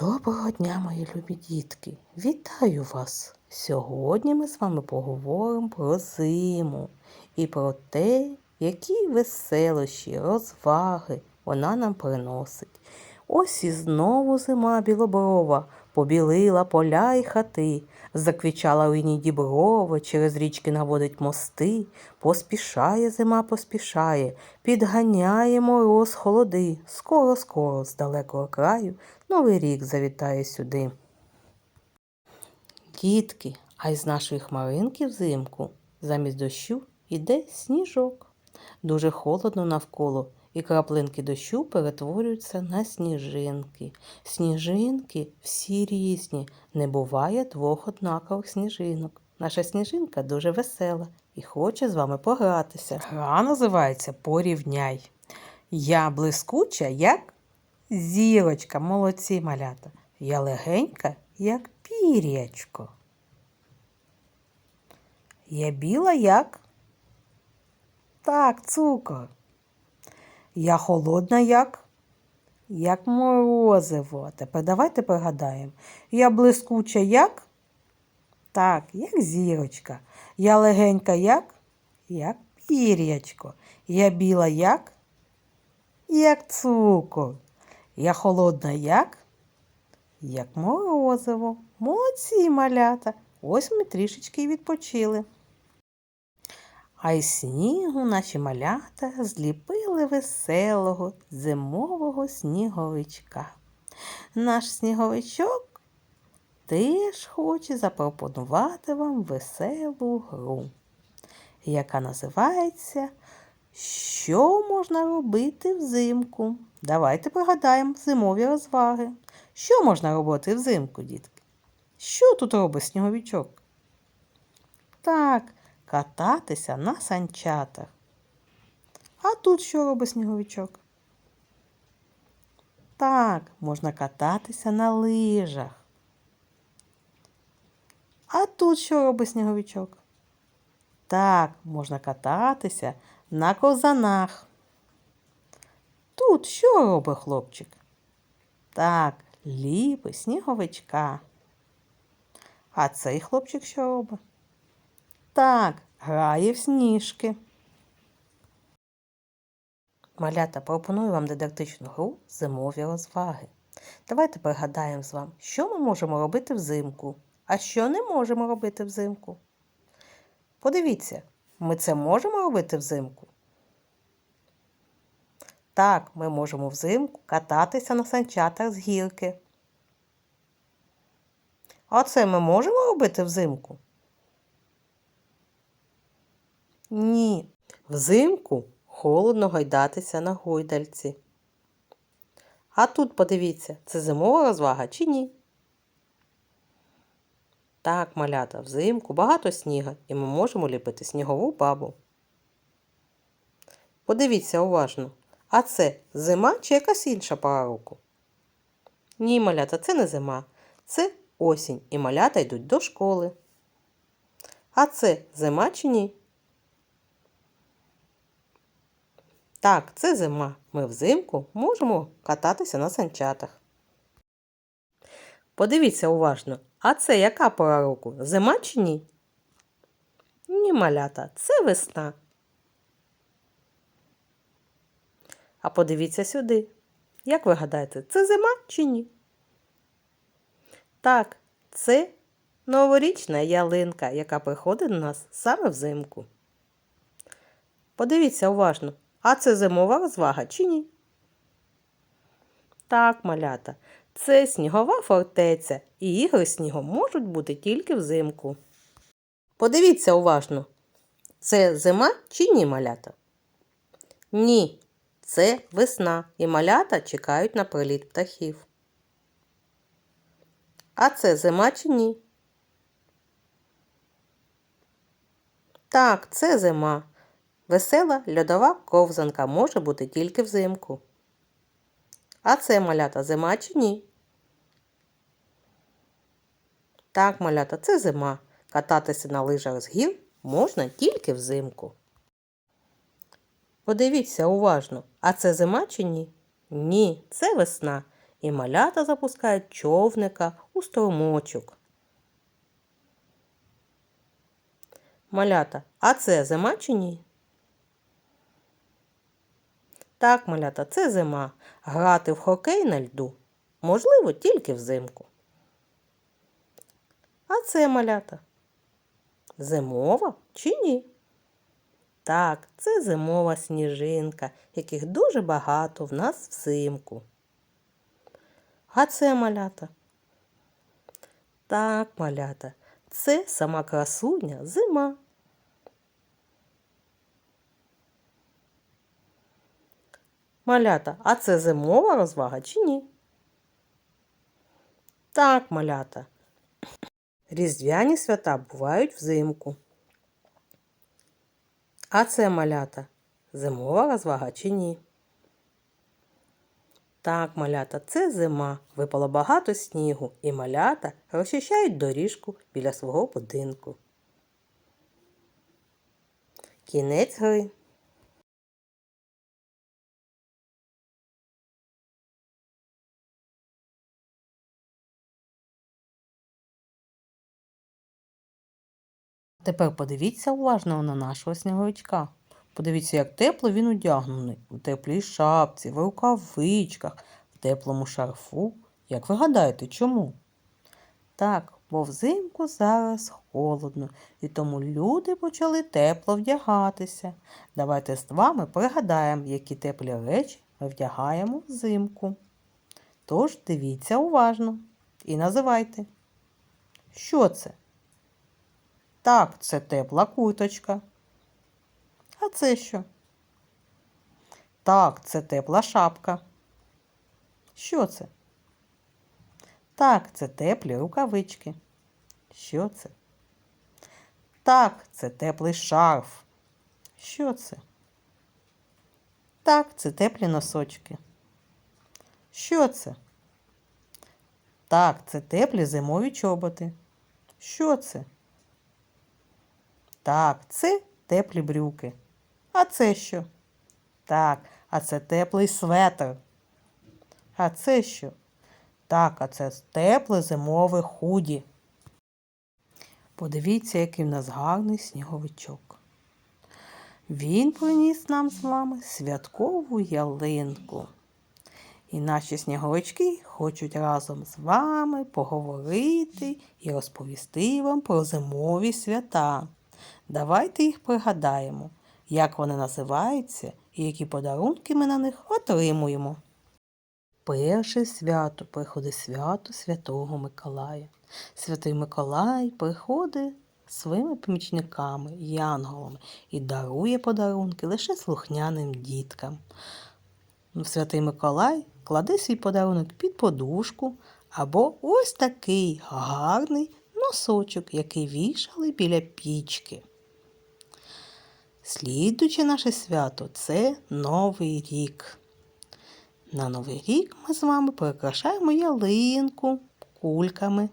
Доброго дня, мої любі дітки! Вітаю вас! Сьогодні ми з вами поговоримо про зиму і про те, які веселощі, розваги вона нам приносить. Ось і знову зима білоброва побілила поля й хати, заквічала лині діброви, через річки наводить мости, поспішає зима, поспішає, підганяє мороз холоди, скоро, скоро з далекого краю новий рік завітає сюди. Дітки, а із нашої хмаринки взимку замість дощу іде сніжок. Дуже холодно навколо, і краплинки дощу перетворюються на сніжинки. Сніжинки всі різні, не буває двох однакових сніжинок. Наша сніжинка дуже весела і хоче з вами погратися. Гра називається Порівняй. Я блискуча, як зірочка, молодці малята. Я легенька, як пір'ячко. Я біла, як так, цукор. Я холодна, як? Як морозиво. Тепер давайте пригадаємо. Я блискуча, як? Так, як зірочка. Я легенька, як? Як пір'ячко. Я біла, як? Як цукор. Я холодна, як? Як морозиво. Молодці малята. Ось ми трішечки відпочили. А із снігу наші малята зліпили веселого зимового сніговичка. Наш сніговичок теж хоче запропонувати вам веселу гру, яка називається Що можна робити взимку? Давайте пригадаємо зимові розваги. Що можна робити взимку, дітки? Що тут робить сніговичок? Так, кататися на санчатах. А тут що робить сніговичок? Так, можна кататися на лижах. А тут що робить сніговичок? Так, можна кататися на ковзанах. Тут що робить хлопчик? Так, ліпить сніговичка. А цей хлопчик що робить? Так, грає в сніжки. Малята пропоную вам дидактичну гру зимові розваги. Давайте пригадаємо з вами, що ми можемо робити взимку, а що не можемо робити взимку. Подивіться, ми це можемо робити взимку? Так, ми можемо взимку кататися на санчатах з гірки. А це ми можемо робити взимку? Ні. Взимку холодно гайдатися на гойдальці. А тут подивіться, це зимова розвага чи ні? Так, малята, взимку багато сніга, і ми можемо ліпити снігову бабу. Подивіться уважно. А це зима чи якась інша пора року? Ні, малята, це не зима. Це осінь, і малята йдуть до школи. А це зима чи ні? Так, це зима. Ми взимку можемо кататися на санчатах. Подивіться уважно, а це яка пора року? Зима чи ні? Ні, малята, це весна. А подивіться сюди. Як ви гадаєте, це зима чи ні? Так, це новорічна ялинка, яка приходить до нас саме взимку. Подивіться уважно, а це зимова розвага чи ні? Так, малята, це снігова фортеця, і ігри снігом можуть бути тільки взимку. Подивіться уважно, це зима чи ні малята? Ні, це весна, і малята чекають на приліт птахів. А це зима чи ні? Так, це зима. Весела льодова ковзанка може бути тільки взимку. А це малята зима чи ні? Так, малята, це зима. Кататися на лижах з гір можна тільки взимку. Подивіться уважно, а це зима чи ні? Ні, це весна. і малята запускають човника у струмочок. Малята, а це зима чи ні? Так, малята, це зима. Грати в хокей на льду можливо тільки взимку. А це малята? Зимова чи ні? Так, це зимова сніжинка, яких дуже багато в нас взимку. А це малята? Так, малята, це сама красуня зима. Малята, а це зимова розвага чи ні? Так, малята. Різдвяні свята бувають взимку. А це малята зимова розвага чи ні? Так, малята, це зима. Випало багато снігу, і малята розчищають доріжку біля свого будинку. Кінець гри. Тепер подивіться уважно на нашого сніговичка. Подивіться, як тепло він одягнений у теплій шапці, в рукавичках, в теплому шарфу. Як ви гадаєте, чому? Так, бо взимку зараз холодно, і тому люди почали тепло вдягатися. Давайте з вами пригадаємо, які теплі речі ми вдягаємо взимку. Тож дивіться уважно і називайте. Що це? Так, це тепла куточка. А це що? Так, це тепла шапка. Що це? Так, це теплі рукавички. Що це? Так, це теплий шарф. Що це? Так, це теплі носочки. Що це? Так, це теплі зимові чоботи. Що це? Так, це теплі брюки. А це що? Так, а це теплий светр. А це що? Так, а це тепле зимове худі. Подивіться, який в нас гарний сніговичок. Він приніс нам з вами святкову ялинку. І наші сніговички хочуть разом з вами поговорити і розповісти вам про зимові свята. Давайте їх пригадаємо, як вони називаються і які подарунки ми на них отримуємо. Перше свято приходить свято Святого Миколая. Святий Миколай приходить своїми помічниками, янголами і дарує подарунки лише слухняним діткам. Святий Миколай кладе свій подарунок під подушку або ось такий гарний носочок, який вішали біля пічки. Слідуюче наше свято це Новий рік. На Новий рік ми з вами прикрашаємо ялинку кульками.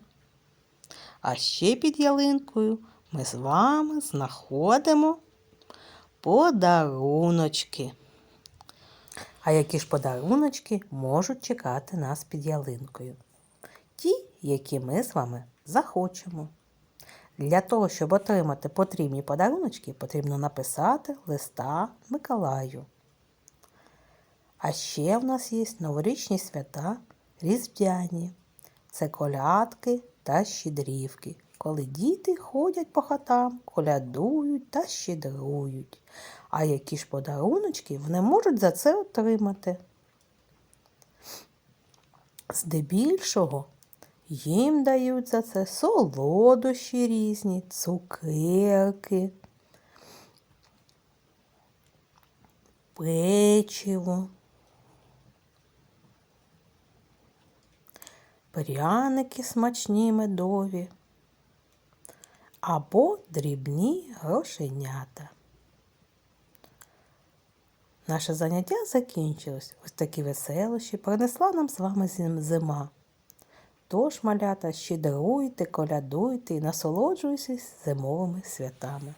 А ще під ялинкою ми з вами знаходимо подаруночки. А які ж подаруночки можуть чекати нас під ялинкою? Ті, які ми з вами захочемо. Для того, щоб отримати потрібні подаруночки, потрібно написати листа Миколаю. А ще в нас є новорічні свята різдвяні. Це колядки та щедрівки, коли діти ходять по хатам, колядують та щедрують. А які ж подаруночки вони можуть за це отримати? Здебільшого їм дають за це солодощі різні, цукерки, печиво, пряники смачні медові або дрібні грошенята. Наше заняття закінчилось. Ось такі веселощі принесла нам з вами зима. Тож, малята, щедруйте, колядуйте і насолоджуйтесь зимовими святами.